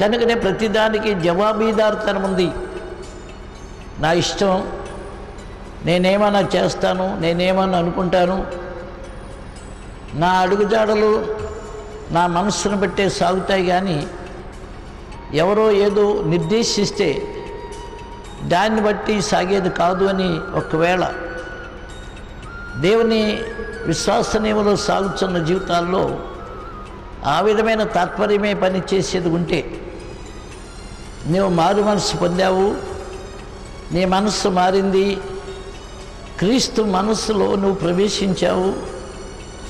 కనుకనే ప్రతిదానికి జవాబీదారుతనం ఉంది. నా ఇష్టం. నేనేమన్నా చేస్తాను నేనేమన్నా అనుకుంటాను. నా అడుగుజాడలు నా మనస్సును బట్టే సాగుతాయి కానీ ఎవరో ఏదో నిర్దేశిస్తే దాన్ని బట్టి సాగేది కాదు అని ఒకవేళ దేవుని విశ్వాసనీయములో సాగుతున్న జీవితాల్లో ఆ విధమైన తాత్పర్యమే పని చేసేది ఉంటే నువ్వు మారు మనసు పొందావు. నీ మనస్సు మారింది. క్రీస్తు మనస్సులో నువ్వు ప్రవేశించావు.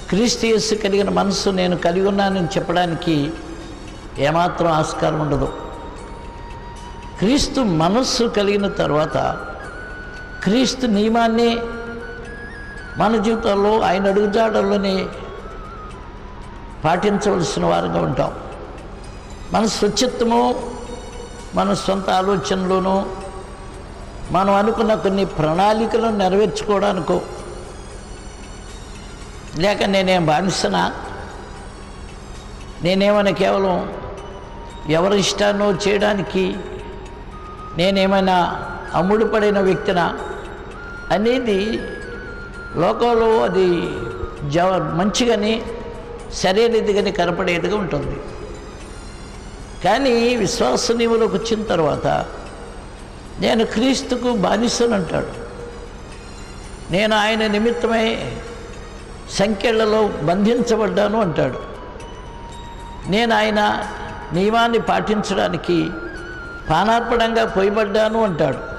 క్రీస్తు యేసు కలిగిన మనస్సు నేను కలిగి ఉన్నానని చెప్పడానికి ఏమాత్రం ఆస్కారం ఉండదు. క్రీస్తు మనస్సు కలిగిన తర్వాత క్రీస్తు నియమాన్ని మన జీవితంలో ఆయన అడుగుజాడల్లోనే పాటించవలసిన వారుగా ఉంటాం. మన స్వచ్ఛత్వము మన సొంత ఆలోచనలోనూ మనం అనుకున్న కొన్ని ప్రణాళికలను నెరవేర్చుకోవడానికో. లేక నేనేం బానిసనా? నేనేమైనా కేవలం ఎవరి ఇష్టాన్నో చేయడానికి నేనేమైనా అమ్ముడుపడిన వ్యక్తినా? అనేది లోకంలో అది జ మంచిగాని సరైనదిగాని కనపడేదిగా ఉంటుంది. కానీ విశ్వాసనీయులకు వచ్చిన తర్వాత నేను క్రీస్తుకు బానిసను అంటాడు నేను ఆయన నిమిత్తమై సంఖ్యలలో బంధించబడ్డాను అంటాడు. నేను ఆయన నియమాన్ని పాటించడానికి పానార్పణంగా పోయబడ్డాను అంటాడు.